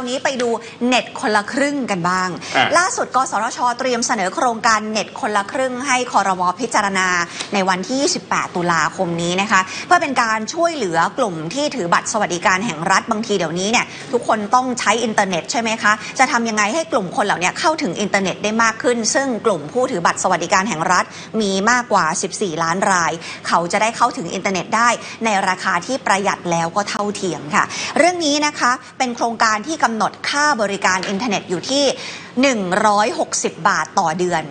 าวนี้ไปดูเน็ตคนละครึ่งกันบ้างอะล่าสุดกสทชเตรียมเสนอโครงการเน็ตคนละครึ่งให้คอรมอพิจารณาในวันที่ 28 ตุลาคมนี้นะคะ เพื่อเป็นการช่วยเหลือกลุ่มที่ถือบัตรสวัสดิการแห่งรัฐบางทีเดี๋ยวนี้เนี่ยทุกคนต้องใช้อินเทอร์เน็ตใช่ไหมคะ จะทำยังไงให้กลุ่มคนเหล่านี้เข้าถึงอินเทอร์เน็ตได้มากขึ้น ซึ่งกลุ่มผู้ถือบัตรสวัสดิการแห่งรัฐมีมากกว่า 14 ล้านราย เขาจะได้เข้าถึงอินเทอร์เน็ตได้ในราคาที่ประหยัดแล้วก็เท่าเทียมค่ะ เรื่องนี้นะคะเป็นโครงการที่กำำหนดค่าบริการอินเทอร์เน็ตอยู่ที่ 160 บาทต่อเดือน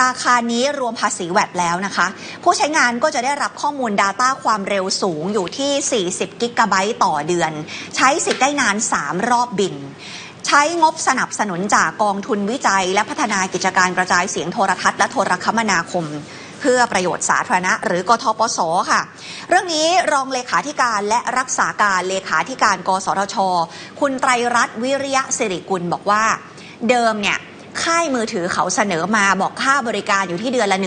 ราคานี้รวมภาษีแวดแล้วนะคะ ผู้ใช้งานก็จะได้รับข้อมูล Data ความเร็วสูงอยู่ที่ 40 กิกะไบต์ต่อเดือน ใช้สิทธิ์ได้นาน 3 รอบบินใช้งบสนับสนุนจากกองทุนวิจัย และพัฒนากิจการกระจายเสียงโทรทัศน์และโทรคมนาคม เพื่อประโยชน์สาธารณะ หรือกทปสค่ะ เรื่องนี้รองเลขาธิการและรักษาการเลขาธิการ กสทช คุณไตรรัตน์วิริยะสิริกุลบอกว่า เดิมเนี่ยค่ายมือถือเขาเสนอมาบอกค่าบริการอยู่ที่เดือนละ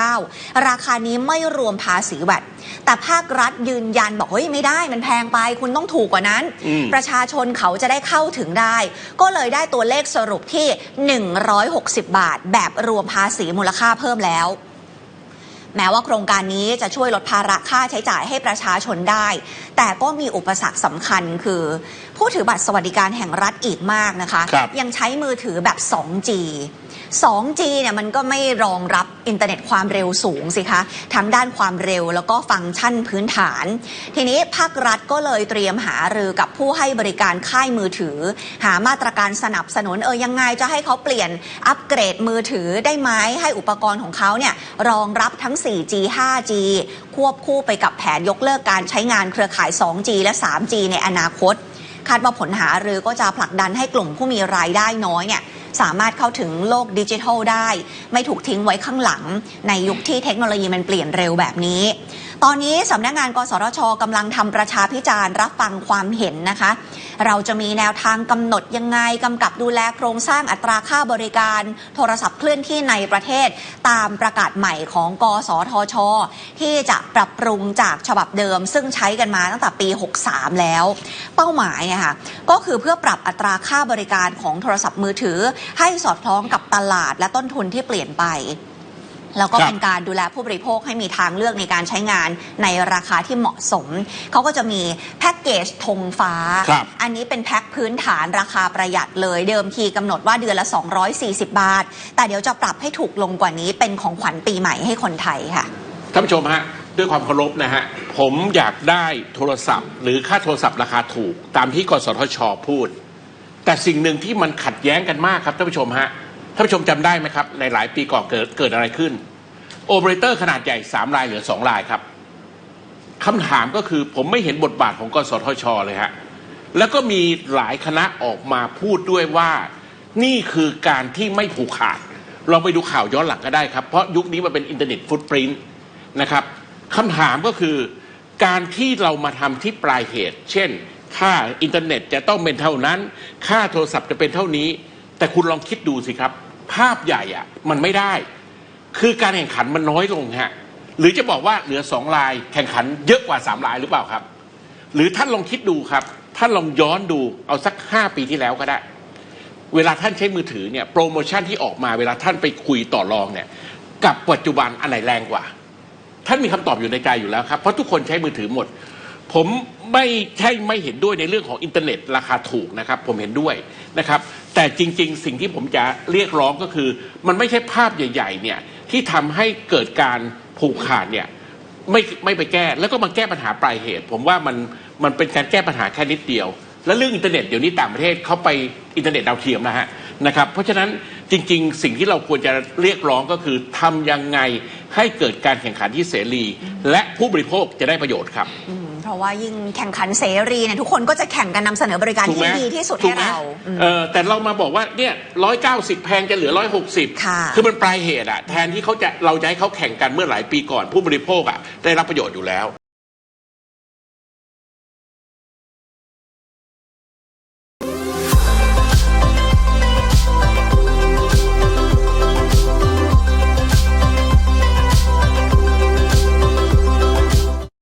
199 ราคานี้ไม่รวมภาษีแวดแต่ภาครัฐยืนยันบอกเฮ้ยไม่ได้มันแพงไป คุณต้องถูกกว่านั้นอืมประชาชนเขาจะได้เข้าถึงได้ ก็เลยได้ตัวเลขสรุปที่ 160 บาท แบบรวมภาษีมูลค่าเพิ่มแล้ว แม้ว่าโครงการนี้จะช่วยลดภาระค่าใช้จ่ายให้ประชาชนได้ แต่ก็มีอุปสรรคสำคัญคือ ผู้ถือบัตรสวัสดิการแห่งรัฐอีกมากนะคะ ครับ ยังใช้มือถือแบบ 2G 2G เนี่ยมันก็ไม่รองรับอินเทอร์เน็ตความเร็วสูงสิคะทั้งด้านความเร็วแล้วก็ฟังก์ชันพื้นฐาน ทีนี้ภาครัฐก็เลยเตรียมหารือกับผู้ให้บริการค่ายมือถือ หามาตรการสนับสนุนเออยังไงจะให้เขาเปลี่ยนอัปเกรดมือถือได้ไหมให้อุปกรณ์ของเขาเนี่ยรองรับทั้ง 4G 5G ควบคู่ไปกับแผนยกเลิกการใช้งานเครือข่าย 2G และ 3G ในอนาคต คาดว่าผลหารือก็จะผลักดันให้กลุ่มผู้มีรายได้น้อยเนี่ยสามารถเข้าถึงโลกดิจิทัลได้ ไม่ถูกทิ้งไว้ข้างหลัง ในยุคที่เทคโนโลยีมันเปลี่ยนเร็วแบบนี้ ตอนนี้สำนักงานกสทชกำลังทำประชาพิจารณ์รับฟังความเห็นนะคะ เราจะมีแนวทางกำหนดยังไงกำกับดูแลโครงสร้างอัตราค่าบริการ โทรศัพท์เคลื่อนที่ในประเทศ ตามประกาศใหม่ของ กสทช ที่จะปรับปรุงจากฉบับเดิม ซึ่งใช้กันมาตั้งแต่ปี 63 แล้ว เป้าหมายเนี่ยค่ะก็คือเพื่อปรับอัตราค่าบริการของโทรศัพท์มือถือ ให้สอดคล้องกับตลาดและต้นทุนที่เปลี่ยนไป แล้วก็ครับเป็นการดูแลผู้บริโภคให้มีทางเลือกในการใช้งานในราคาที่เหมาะสม เขาก็จะมีแพ็กเกจธงฟ้าครับอันนี้เป็นแพ็คพื้นฐานราคาประหยัดเลย เดิมทีกำหนดว่าเดือนละ 240 บาท แต่เดี๋ยวจะปรับให้ถูกลงกว่านี้เป็นของขวัญปีใหม่ให้คนไทยค่ะท่านผู้ชมฮะด้วยความเคารพนะฮะ ผมอยากได้โทรศัพท์ หรือค่าโทรศัพท์ราคาถูก ตามที่กสทชพูด แต่สิ่งหนึ่งที่มันขัดแย้งกันมากครับท่านผู้ชมฮะท่านผู้ชมจำได้ไหมครับ ในหลายปีก่อนเกิดเกิดอะไรขึ้น โอเปอเรเตอร์ขนาดใหญ่สามรายเหลือสองรายครับคำถามก็คือผมไม่เห็นบทบาทของกสทชเลยฮะแล้วก็มีหลายคณะออกมาพูดด้วยว่า นี่คือการที่ไม่ผูกขาดเราไปดูข่าวย้อนหลังก็ได้ครับ เพราะยุคนี้มันเป็นอินเทอร์เน็ตฟุตปรินต์นะครับคำถามก็คือการที่เรามาทำที่ปลายเหตุ เช่น ค่าอินเทอร์เน็ตจะต้องเป็นเท่านั้น ค่าโทรศัพท์จะเป็นเท่านี้ แต่คุณลองคิดดูสิครับ ภาพใหญ่อะมันไม่ได้ คือการแข่งขันมันน้อยลงฮะหรือจะบอกว่าเหลือสองลายแข่งขันเยอะกว่าสามลายหรือเปล่าครับ หรือท่านลองคิดดูครับ ท่านลองย้อนดูเอาสักห้าปีที่แล้วก็ได้ เวลาท่านใช้มือถือเนี่ยโปรโมชั่นที่ออกมาเวลาท่านไปคุยต่อรองเนี่ยกับปัจจุบันอันไหนแรงกว่า ท่านมีคำตอบอยู่ในใจอยู่แล้วครับเพราะทุกคนใช้มือถือหมด ผมไม่ใช่ไม่เห็นด้วยในเรื่องของอินเทอร์เน็ตราคาถูกนะครับ ผมเห็นด้วยนะครับ แต่จริง ๆ สิ่งที่ผมจะเรียกร้องก็คือ มันไม่ใช่ภาพใหญ่ ๆ เนี่ยที่ทำให้เกิดการผูกขาดเนี่ยไม่ไม่ไปแก้แล้วก็มาแก้ปัญหาปลายเหตุ ผมว่ามันมันเป็นการแก้ปัญหาแค่นิดเดียว และเรื่องอินเทอร์เน็ตเดี๋ยวนี้ต่างประเทศเขาไปอินเทอร์เน็ตดาวเทียมนะฮะนะครับ เพราะฉะนั้นจริง ๆ สิ่งที่เราควรจะเรียกร้องก็คือทำยังไงให้เกิดการแข่งขันที่เสรี และผู้บริโภคจะได้ประโยชน์ครับ ว่ายิ่งแข่งขันเสรีเนี่ยทุกคนก็จะแข่งกันนำเสนอบริการถูกไหมที่ดีที่สุดถูให้กไหมเราอืมเออแต่เรามาบอกว่าเนี่ยร้อยเก้าสิบแพงจะเหลือร้อยหกสิบค่ะคือมันปลายเหตุอะแทนที่เขาจะเราจะให้เขาแข่งกันเมื่อหลายปีก่อนผู้บริโภคอะได้รับประโยชน์อยู่แล้ว